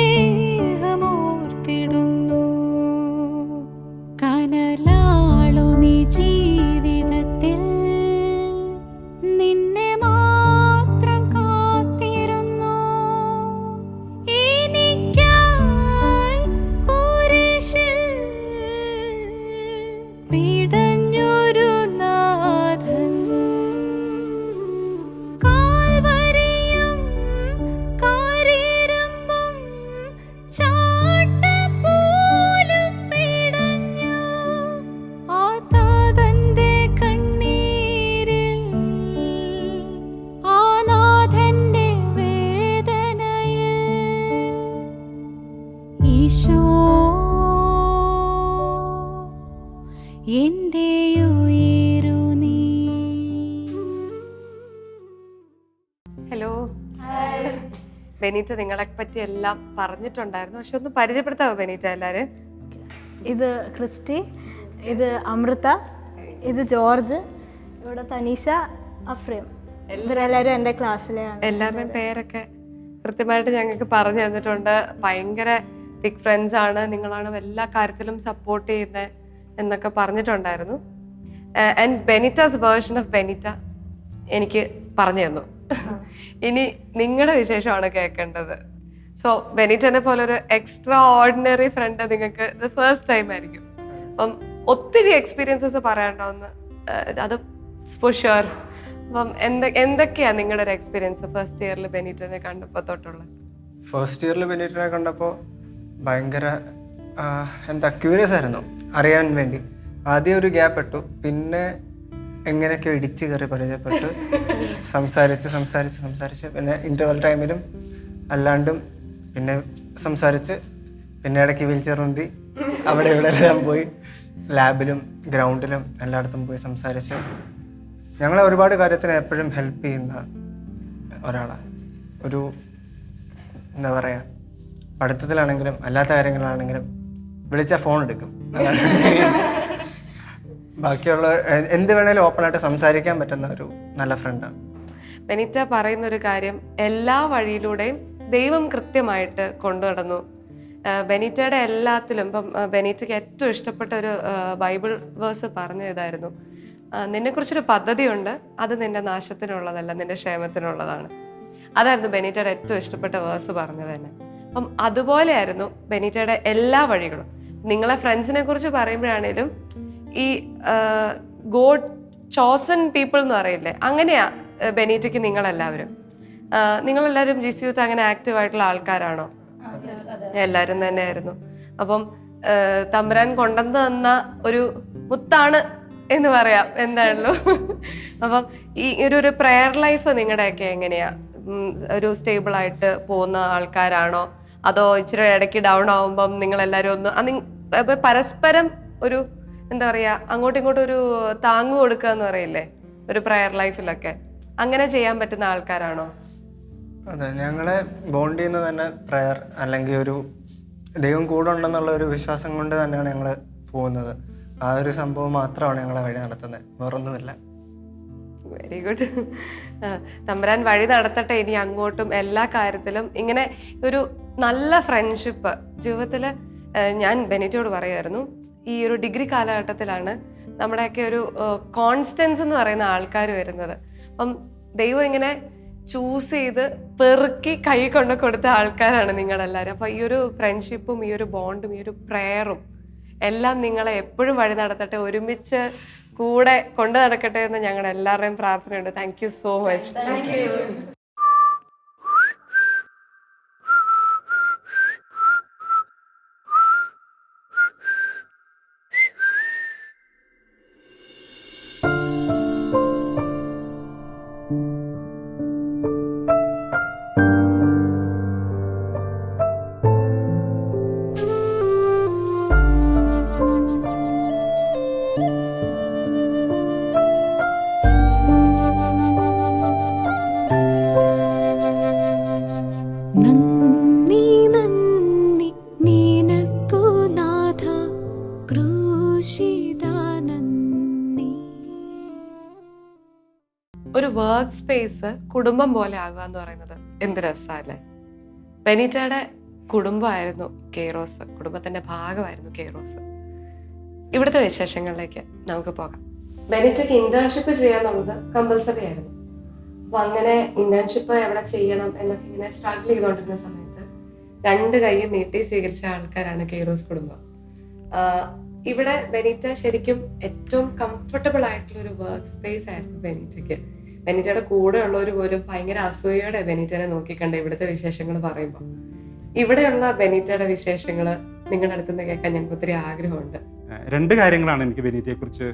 ബെനീറ്റ നിങ്ങളെ പറ്റി എല്ലാം പറഞ്ഞിട്ടുണ്ടായിരുന്നു. പക്ഷെ ഒന്ന് പരിചയപ്പെടുത്താവോ ബെനീറ്റ എല്ലാവരും ഇത് ക്രിസ്റ്റി ഇത് അമൃത ഇത് ജോർജ് ഇവിടെ തനീഷ അഫ്രീം ഇവരെല്ലാവരും എന്റെ ക്ലാസ്സിലെയാണ്. എല്ലാവരുടെയും പേരൊക്കെ കൃത്യമായിട്ട് ഞങ്ങൾക്ക് പറഞ്ഞു തന്നിട്ടുണ്ട്. ഭയങ്കര തിക് ഫ്രണ്ട്സ് ആണ്. നിങ്ങളാണ് എല്ലാ കാര്യത്തിലും സപ്പോർട്ട് ചെയ്യുന്നത് എന്നൊക്കെ പറഞ്ഞിട്ടുണ്ടായിരുന്നു. And Benita's version of Benita എനിക്ക് പറഞ്ഞു തന്നു. ഇനി നിങ്ങളുടെ വിശേഷമാണ് കേൾക്കേണ്ടത് സോ ബെനിറ്റനെ പോലെ ഒരു എക്സ്ട്രാ ഓർഡിനറി ഫ്രണ്ട് നിങ്ങൾക്ക് ഇത് ഫസ്റ്റ് ടൈം ആയിരിക്കും. അപ്പം ഒത്തിരി എക്സ്പീരിയൻസസ് പറയാണ്ടാവുന്ന അത് ഫോർ അപ്പം എന്ത എന്തൊക്കെയാണ് നിങ്ങളുടെ ഒരു എക്സ്പീരിയൻസ് ഫസ്റ്റ് ഇയറിൽ ബെനിറ്റനെ കണ്ടപ്പോൾ തൊട്ടുള്ളത് ഫസ്റ്റ് ഇയറിൽ ബെനിറ്റനെ കണ്ടപ്പോൾ ഭയങ്കര എന്താ ക്യൂരിയസ് ആയിരുന്നു അറിയാൻ വേണ്ടി. ആദ്യം ഒരു ഗ്യാപ്പ് ഇട്ടു. പിന്നെ എങ്ങനെയൊക്കെ ഇടിച്ച് കയറി പരിചയപ്പെട്ടു. സംസാരിച്ച് സംസാരിച്ച് സംസാരിച്ച് പിന്നെ ഇന്റർവൽ ടൈമിലും അല്ലാണ്ടും പിന്നെ സംസാരിച്ച് പിന്നെ ഇടയ്ക്ക് വീൽ ചെയർ ഉന്തി അവിടെ ഇവിടെ എല്ലാം പോയി ലാബിലും ഗ്രൗണ്ടിലും എല്ലായിടത്തും പോയി സംസാരിച്ച്. ഞങ്ങളെ ഒരുപാട് കാര്യത്തിന് എപ്പോഴും ഹെൽപ്പ് ചെയ്യുന്ന ഒരാളാണ് ഒരു എന്താ പറയുക പഠിത്തത്തിലാണെങ്കിലും അല്ലാത്ത കാര്യങ്ങളാണെങ്കിലും വിളിച്ചാൽ ഫോൺ എടുക്കും. (laughs) ബാക്കിയുള്ള എന്ത് വേണേലും ഓപ്പണായിട്ട് സംസാരിക്കാൻ പറ്റുന്ന ഒരു നല്ല ഫ്രണ്ടാണ് ബെനിറ്റ പറയുന്ന ഒരു കാര്യം എല്ലാ വഴിയിലൂടെയും ദൈവം കൃത്യമായിട്ട് കൊണ്ടു നടന്നു ബെനീറ്റയുടെ എല്ലാത്തിലും ഇപ്പം ബെനീറ്റയ്ക്ക് ഏറ്റവും ഇഷ്ടപ്പെട്ട ഒരു ബൈബിൾ വേഴ്സ് പറഞ്ഞു ഇതായിരുന്നു. നിന്നെക്കുറിച്ചൊരു പദ്ധതിയുണ്ട് അത് നിന്റെ നാശത്തിനുള്ളതല്ല നിന്റെ ക്ഷേമത്തിനുള്ളതാണ്. അതായിരുന്നു ബെനീറ്റയുടെ ഏറ്റവും ഇഷ്ടപ്പെട്ട വേഴ്സ് പറഞ്ഞത് തന്നെ. അപ്പം അതുപോലെയായിരുന്നു ബെനീറ്റയുടെ എല്ലാ വഴികളും. നിങ്ങളെ ഫ്രണ്ട്സിനെ കുറിച്ച് പറയുമ്പോഴാണേലും ഈ ഗോഡ് ചോസൺ പീപ്പിൾ എന്ന് പറയില്ലേ അങ്ങനെയാ ബെനീറ്റയ്ക്ക് നിങ്ങളെല്ലാവരും. നിങ്ങളെല്ലാവരും ജിസ് യൂത്ത് അങ്ങനെ ആക്റ്റീവ് ആയിട്ടുള്ള ആൾക്കാരാണോ? എല്ലാവരും തന്നെയായിരുന്നു. അപ്പം ആ, തമ്പുരാൻ കൊണ്ടുവന്ന് തന്ന ഒരു മുത്താണ് എന്ന് പറയാം. എന്താണല്ലോ? അപ്പം ഈ ഒരു ഒരു പ്രെയർ ലൈഫ് നിങ്ങളുടെയൊക്കെ എങ്ങനെയാ? ഒരു സ്റ്റേബിൾ ആയിട്ട് പോകുന്ന ആൾക്കാരാണോ? അതോ ഇച്ചിരി ഇടയ്ക്ക് ഡൗൺ ആവുമ്പം നിങ്ങളെല്ലാവരും ഒന്ന് ആ, പരസ്പരം ഒരു എന്താ പറയാ അങ്ങോട്ടും ഇങ്ങോട്ടും ഒരു താങ്ങ് കൊടുക്കുക എന്ന് പറയില്ലേ? ഒരു പ്രെയർ ലൈഫിലൊക്കെ അങ്ങനെ ചെയ്യാൻ പറ്റുന്ന ആൾക്കാരാണോ? അതെ ഞങ്ങളെ ബോണ്ട് ചെയ്യുന്നത് തന്നെ പ്രയർ അല്ലെങ്കിൽ ഒരു ദൈവം കൂടെ ഉണ്ടെന്നുള്ള ഒരു വിശ്വാസം കൊണ്ട് തന്നെയാണ് ഞങ്ങൾ പോകുന്നത്. ആ ഒരു സംഭവം മാത്രമാണ് ഞങ്ങളെ വഴി നടത്തുന്നത്. വേറൊന്നുമില്ല. വെരി ഗുഡ് തമ്പുരാൻ വഴി നടത്തട്ടെ. ഇനി അങ്ങോട്ടും എല്ലാ കാര്യത്തിലും ഇങ്ങനെ ഒരു നല്ല ഫ്രണ്ട്ഷിപ്പ് ജീവിതത്തിൽ ഞാൻ ബെനിറ്റോട് പറയുമായിരുന്നു. ഈ ഒരു ഡിഗ്രി കാലഘട്ടത്തിലാണ് നമ്മുടെയൊക്കെ ഒരു കോൺസ്റ്റൻസ് എന്ന് പറയുന്ന ആൾക്കാർ വരുന്നത്. അപ്പം ദൈവം ഇങ്ങനെ ചൂസ് ചെയ്ത് പെറുക്കി കൈ കൊണ്ട് കൊടുത്ത ആൾക്കാരാണ് നിങ്ങളെല്ലാവരും. അപ്പോൾ ഈ ഒരു ഫ്രണ്ട്ഷിപ്പും ഈ ഒരു ബോണ്ടും ഈ ഒരു പ്രെയറും എല്ലാം നിങ്ങളെ എപ്പോഴും വഴി നടത്തട്ടെ ഒരുമിച്ച് കൂടെ കൊണ്ടു നടക്കട്ടെ എന്ന് ഞങ്ങളുടെ എല്ലാവരുടെയും പ്രാർത്ഥനയുണ്ട് thank you so much space കുടുംബം പോലെ ആകുക എന്ന് പറയുന്നത് എന്ത് രസമല്ലേ ബെനീറ്റയുടെ കുടുംബമായിരുന്നു കേറോസ് കുടുംബത്തിന്റെ ഭാഗമായിരുന്നു കേറോസ് ഇവിടുത്തെ വിശേഷങ്ങളിലേക്ക് നമുക്ക് പോകാം. ബെനിറ്റയ്ക്ക് ഇന്റേൺഷിപ്പ് ചെയ്യാന്നുള്ളത് കമ്പൽസറി ആയിരുന്നു. അപ്പൊ അങ്ങനെ ഇന്റേൺഷിപ്പ് എവിടെ ചെയ്യണം എന്നൊക്കെ ഇങ്ങനെ സ്ട്രഗിൾ ചെയ്തുകൊണ്ടിരുന്ന സമയത്ത് രണ്ട് കൈയും നീട്ടി സ്വീകരിച്ച ആൾക്കാരാണ് കേറോസ് കുടുംബം. ഇവിടെ ബെനീറ്റ ശരിക്കും ഏറ്റവും കംഫർട്ടബിൾ ആയിട്ടുള്ള ഒരു വർക്ക് സ്പേസ് ആയിരുന്നു ബെനീറ്റയ്ക്ക്. ബെനീറ്റയുടെ കൂടെ ഉള്ളവർ പോലും ഭയങ്കര അസൂയയോടെ ബെനിറ്റനെ നോക്കിക്കണ്ട് ഇവിടുത്തെ വിശേഷങ്ങൾ പറയുമ്പോൾ ഇവിടെയുള്ള വെനിറ്റയുടെ വിശേഷങ്ങൾ നിങ്ങളുടെ അടുത്ത് നിന്ന് കേൾക്കാൻ ഞങ്ങൾക്ക് ഒത്തിരി ആഗ്രഹമുണ്ട്. രണ്ട് കാര്യങ്ങളാണ് എനിക്ക് ബെനീറ്റയെക്കുറിച്ച്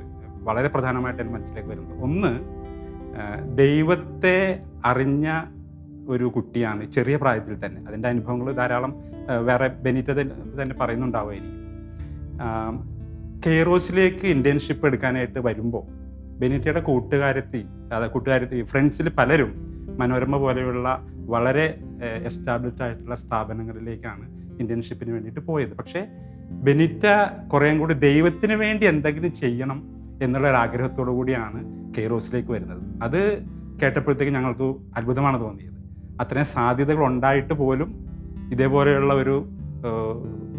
വളരെ പ്രധാനമായിട്ട് എന്റെ മനസ്സിലേക്ക് വരുന്നത്. ഒന്ന് ദൈവത്തെ അറിഞ്ഞ ഒരു കുട്ടിയാണ് ചെറിയ പ്രായത്തിൽ തന്നെ. അതിന്റെ അനുഭവങ്ങൾ ധാരാളം വേറെ ബെനിറ്റ തന്നെ പറയുന്നുണ്ടാവുമായിരിക്കും. കെയറോസിലേക്ക് ഇന്റേൺഷിപ്പ് എടുക്കാനായിട്ട് വരുമ്പോൾ ബെനീറ്റയുടെ കൂട്ടുകാരത്തി അതായത് കൂട്ടുകാരത്തി ഫ്രണ്ട്സിൽ പലരും മനോരമ പോലെയുള്ള വളരെ എസ്റ്റാബ്ലിഷ്ഡ് ആയിട്ടുള്ള സ്ഥാപനങ്ങളിലേക്കാണ് ഇന്റേൺഷിപ്പിന് വേണ്ടിയിട്ട് പോയത്. പക്ഷേ ബെനിറ്റ കുറേയും കൂടി ദൈവത്തിന് വേണ്ടി എന്തെങ്കിലും ചെയ്യണം എന്നുള്ള ഒരു ആഗ്രഹത്തോടു കൂടിയാണ് കെയ്റോസിലേക്ക് വരുന്നത്. അത് കേട്ടപ്പോഴത്തേക്ക് ഞങ്ങൾക്ക് അത്ഭുതമാണ് തോന്നിയത്. അത്രയും സാധ്യതകൾ ഉണ്ടായിട്ട് പോലും ഇതേപോലെയുള്ള ഒരു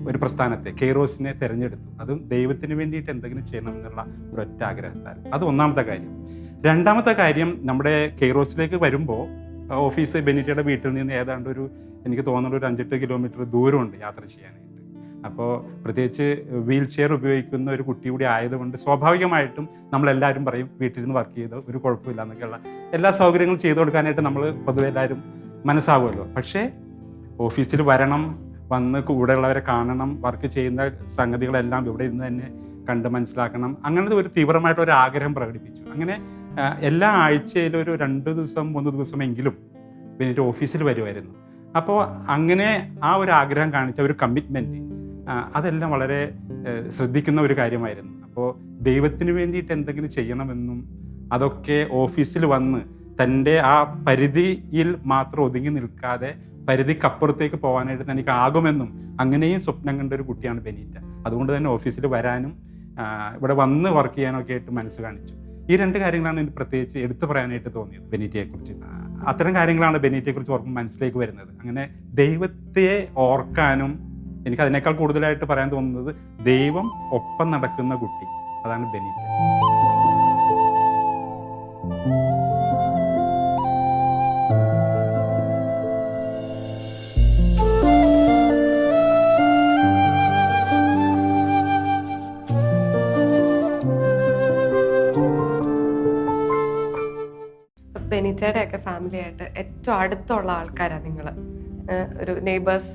ഒരു പ്രസ്ഥാനത്തെ കെയ്റോസിനെ തിരഞ്ഞെടുത്തു. അതും ദൈവത്തിന് വേണ്ടിയിട്ട് എന്തെങ്കിലും ചെയ്യണം എന്നുള്ള ഒരൊറ്റ ആഗ്രഹത്താൽ. അത് ഒന്നാമത്തെ കാര്യം. രണ്ടാമത്തെ കാര്യം നമ്മുടെ കെയ്റോസിലേക്ക് വരുമ്പോൾ ഓഫീസ് ബെനിറ്റയുടെ വീട്ടിൽ നിന്ന് ഏതാണ്ട് ഒരു എനിക്ക് തോന്നുന്നത് ഒരു അഞ്ചെട്ട് കിലോമീറ്റർ ദൂരമുണ്ട് യാത്ര ചെയ്യാനായിട്ട്. അപ്പോൾ പ്രത്യേകിച്ച് വീൽ ചെയർ ഉപയോഗിക്കുന്ന ഒരു കുട്ടി കൂടി ആയതുകൊണ്ട് സ്വാഭാവികമായിട്ടും നമ്മളെല്ലാവരും പറയും വീട്ടിൽ നിന്ന് വർക്ക് ചെയ്ത് ഒരു കുഴപ്പമില്ല എന്നൊക്കെയുള്ള എല്ലാ സൗകര്യങ്ങളും ചെയ്തു കൊടുക്കാനായിട്ട് നമ്മൾ പൊതുവെ എല്ലാവരും മനസ്സാവുമല്ലോ. പക്ഷേ ഓഫീസിൽ വരണം വന്ന് കൂടെയുള്ളവരെ കാണണം വർക്ക് ചെയ്യുന്ന സംഗതികളെല്ലാം ഇവിടെ ഇരുന്ന് തന്നെ കണ്ട് മനസ്സിലാക്കണം. അങ്ങനത്തെ ഒരു തീവ്രമായിട്ട് ഒരു ആഗ്രഹം പ്രകടിപ്പിച്ചു. അങ്ങനെ എല്ലാ ആഴ്ചയിലും ഒരു രണ്ട് ദിവസം മൂന്ന് ദിവസമെങ്കിലും ബെനിറ്റ് ഓഫീസിൽ വരുമായിരുന്നു. അപ്പോൾ അങ്ങനെ ആ ഒരു ആഗ്രഹം കാണിച്ച ഒരു കമ്മിറ്റ്മെന്റ് അതെല്ലാം വളരെ ശ്രദ്ധിക്കുന്ന ഒരു കാര്യമായിരുന്നു. അപ്പോൾ ദൈവത്തിന് വേണ്ടിയിട്ട് എന്തെങ്കിലും ചെയ്യണമെന്നും അതൊക്കെ ഓഫീസിൽ വന്ന് തന്റെ ആ പരിധിയിൽ മാത്രം ഒതുങ്ങി നിൽക്കാതെ പരിധിക്കപ്പുറത്തേക്ക് പോകാനായിട്ട് തനിക്ക് ആകുമെന്നും അങ്ങനെയും സ്വപ്നം കണ്ട ഒരു കുട്ടിയാണ് ബെനീറ്റ. അതുകൊണ്ട് തന്നെ ഓഫീസിൽ വരാനും ഇവിടെ വന്ന് വർക്ക് ചെയ്യാനൊക്കെ ആയിട്ട് മനസ്സ് കാണിച്ചു. ഈ രണ്ട് കാര്യങ്ങളാണ് എനിക്ക് പ്രത്യേകിച്ച് എടുത്തു പറയാനായിട്ട് തോന്നിയത് ബെനീറ്റയെക്കുറിച്ച്. കുറിച്ച് അത്തരം കാര്യങ്ങളാണ് ബെനീറ്റയെക്കുറിച്ച് ഓർക്കുമ്പോൾ മനസ്സിലേക്ക് വരുന്നത്. അങ്ങനെ ദൈവത്തെ ഓർക്കാനും എനിക്ക് അതിനേക്കാൾ കൂടുതലായിട്ട് പറയാൻ തോന്നുന്നത് ദൈവം ഒപ്പം നടക്കുന്ന കുട്ടി അതാണ് ബെനീറ്റ. ബെനിറ്റയുടെ ഒക്കെ ഫാമിലി ആയിട്ട് ഏറ്റവും അടുത്തുള്ള ആൾക്കാരാണ് നിങ്ങൾ ഒരു നെയ്ബേഴ്സ്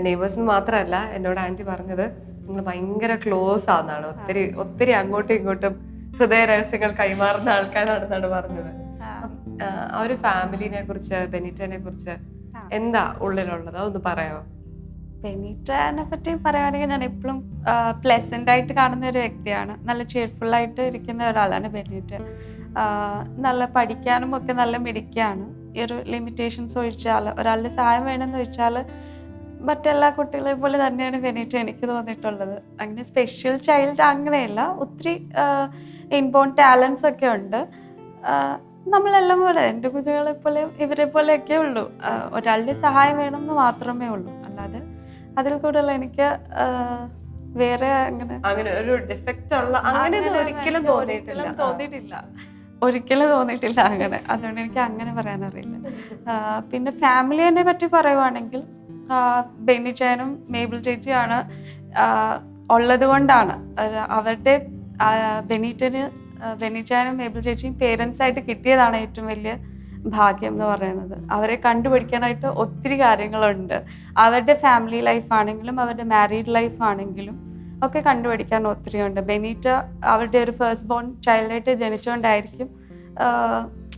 നെയ്ബേഴ്സ് മാത്രമല്ല എന്നോട് ആന്റി പറഞ്ഞത് നിങ്ങൾ ഭയങ്കര ക്ലോസ് ആണെന്നാണ് ഒത്തിരി ഒത്തിരി അങ്ങോട്ടും ഇങ്ങോട്ടും ഹൃദയ രഹസ്യങ്ങൾ കൈമാറുന്ന ആൾക്കാരാണെന്നാണ് പറഞ്ഞത്. ആ, ഒരു ഫാമിലിനെ കുറിച്ച് ബെനിറ്റനെ കുറിച്ച് എന്താ ഉള്ളിലുള്ളത്? അതൊന്ന് പറയാമോ? ബെനീറ്റനെ പറ്റി പറയുകയാണെങ്കിൽ ഞാൻ എപ്പോഴും പ്ലസന്റ് ആയിട്ട് കാണുന്ന ഒരു വ്യക്തിയാണ്. നല്ല ആയിട്ട് ഇരിക്കുന്ന ഒരാളാണ് ബെനീറ്റ്. നല്ല പഠിക്കാനും ഒക്കെ നല്ല മിടിക്കാണ് ഈ ഒരു ലിമിറ്റേഷൻസ് ഒഴിച്ചാൽ ഒരാളുടെ സഹായം വേണമെന്ന് ചോദിച്ചാൽ മറ്റെല്ലാ കുട്ടികളെ പോലെ തന്നെയാണ് വെനീറ്റ എനിക്ക് തോന്നിയിട്ടുള്ളത്. അങ്ങനെ സ്പെഷ്യൽ ചൈൽഡ് അങ്ങനെയല്ല ഒത്തിരി ഇൻബോൺ ടാലൻസ് ഒക്കെ ഉണ്ട്. നമ്മളെല്ലാം പോലെ എന്റെ കുട്ടികളെ പോലെ ഇവരെ പോലെയൊക്കെ ഉള്ളൂ. ഒരാളുടെ സഹായം വേണമെന്ന് മാത്രമേ ഉള്ളൂ. അല്ലാതെ അതിൽ കൂടുതൽ എനിക്ക് വേറെ അങ്ങനെ അങ്ങനെ ഒരു ഡിഫക്റ്റ് ഉള്ള അങ്ങനെ ഒരിക്കലും തോന്നിയിട്ടില്ല. തോന്നിയിട്ടില്ല. ഒരിക്കലും തോന്നിയിട്ടില്ല അങ്ങനെ. അതുകൊണ്ട് എനിക്ക് അങ്ങനെ പറയാനറിയില്ല പിന്നെ ഫാമിലിനെ പറ്റി പറയുവാണെങ്കിൽ ആ, ബെന്നി ചേനും മേബിൾ ചേച്ചിയാണ് ഉള്ളത് കൊണ്ടാണ്. അവരുടെ ബെനീറ്റന് ആ, മേബിൾ ചേച്ചിയും പേരൻസ് ആയിട്ട് കിട്ടിയതാണ് ഏറ്റവും വലിയ ഭാഗ്യം എന്ന് പറയുന്നത്. അവരെ കണ്ടുപിടിക്കാനായിട്ട് ഒത്തിരി കാര്യങ്ങളുണ്ട്. അവരുടെ ഫാമിലി ലൈഫ് ആണെങ്കിലും അവരുടെ മാരീഡ് ലൈഫ് ആണെങ്കിലും ഒക്കെ കണ്ടുപിടിക്കാൻ ഒത്തിരിയുണ്ട്. ബെനീറ്റ അവരുടെ ഒരു ഫസ്റ്റ് ബോൺ ചൈൽഡായിട്ട് ജനിച്ചുകൊണ്ടായിരിക്കും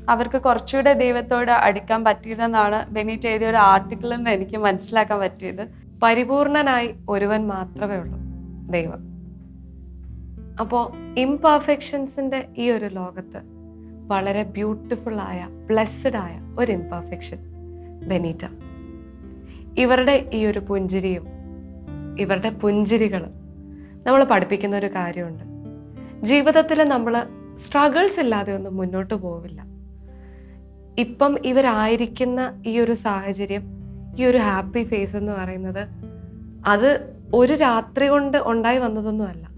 അവർക്ക് കുറച്ചുകൂടെ ദൈവത്തോട് അടുക്കാൻ പറ്റിയതെന്നാണ് ബെനീറ്റ എഴുതിയ ഒരു ആർട്ടിക്കിളിൽ നിന്ന് എനിക്ക് മനസ്സിലാക്കാൻ പറ്റിയത്. പരിപൂർണനായി ഒരുവൻ മാത്രമേ ഉള്ളൂ ദൈവം. അപ്പോൾ ഇംപെർഫെക്ഷൻസിന്റെ ഈ ഒരു ലോകത്ത് വളരെ ബ്യൂട്ടിഫുള്ളായ ആയ ഒരു ഇംപെർഫെക്ഷൻ ബെനീറ്റ. ഇവരുടെ ഈ ഒരു പുഞ്ചിരിയും ഇവരുടെ പുഞ്ചിരികൾ നമ്മൾ പഠിപ്പിക്കുന്ന ഒരു കാര്യമുണ്ട്. ജീവിതത്തിൽ നമ്മൾ സ്ട്രഗിൾസ് ഇല്ലാതെ ഒന്നും മുന്നോട്ട് പോവില്ല. ഇപ്പം ഇവരായിരിക്കുന്ന ഈ ഒരു സാഹചര്യം ഈ ഒരു ഹാപ്പി ഫേസ് എന്ന് പറയുന്നത് അത് ഒരു രാത്രി കൊണ്ട് ഉണ്ടായി വന്നതൊന്നുമല്ല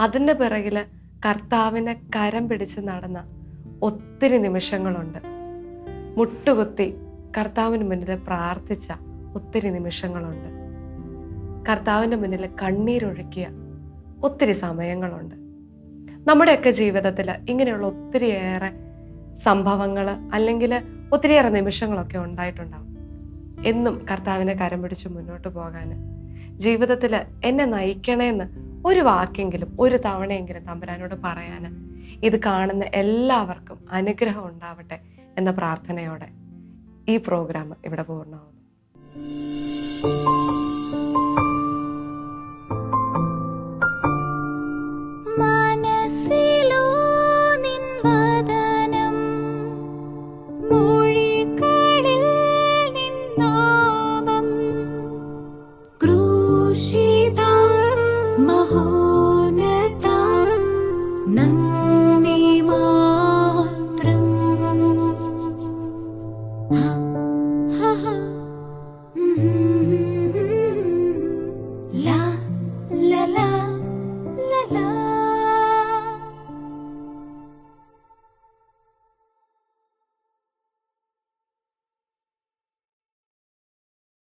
അതിന്റെ പിറകിൽ കർത്താവിനെ കരം പിടിച്ച് നടന്ന ഒത്തിരി നിമിഷങ്ങളുണ്ട്. മുട്ടുകുത്തി കർത്താവിന് മുന്നിൽ പ്രാർത്ഥിച്ച ഒത്തിരി നിമിഷങ്ങളുണ്ട്. കർത്താവിന്റെ മുന്നിൽ കണ്ണീരൊഴുക്കിയ ഒത്തിരി സമയങ്ങളുണ്ട്. നമ്മുടെയൊക്കെ ജീവിതത്തിൽ ഇങ്ങനെയുള്ള ഒത്തിരിയേറെ സംഭവങ്ങൾ അല്ലെങ്കിൽ ഒത്തിരിയേറെ നിമിഷങ്ങളൊക്കെ ഉണ്ടായിട്ടുണ്ടാവും. എന്നും കർത്താവിനെ കരം പിടിച്ച് മുന്നോട്ട് പോകാൻ ജീവിതത്തിൽ എന്നെ നയിക്കണേന്ന് ഒരു വാക്കെങ്കിലും ഒരു തവണയെങ്കിലും തമ്പുരാനോട് പറയാൻ ഇത് കാണുന്ന എല്ലാവർക്കും അനുഗ്രഹം ഉണ്ടാവട്ടെ എന്ന പ്രാർത്ഥനയോടെ ഈ പ്രോഗ്രാം ഇവിടെ പൂർണമാവുന്നു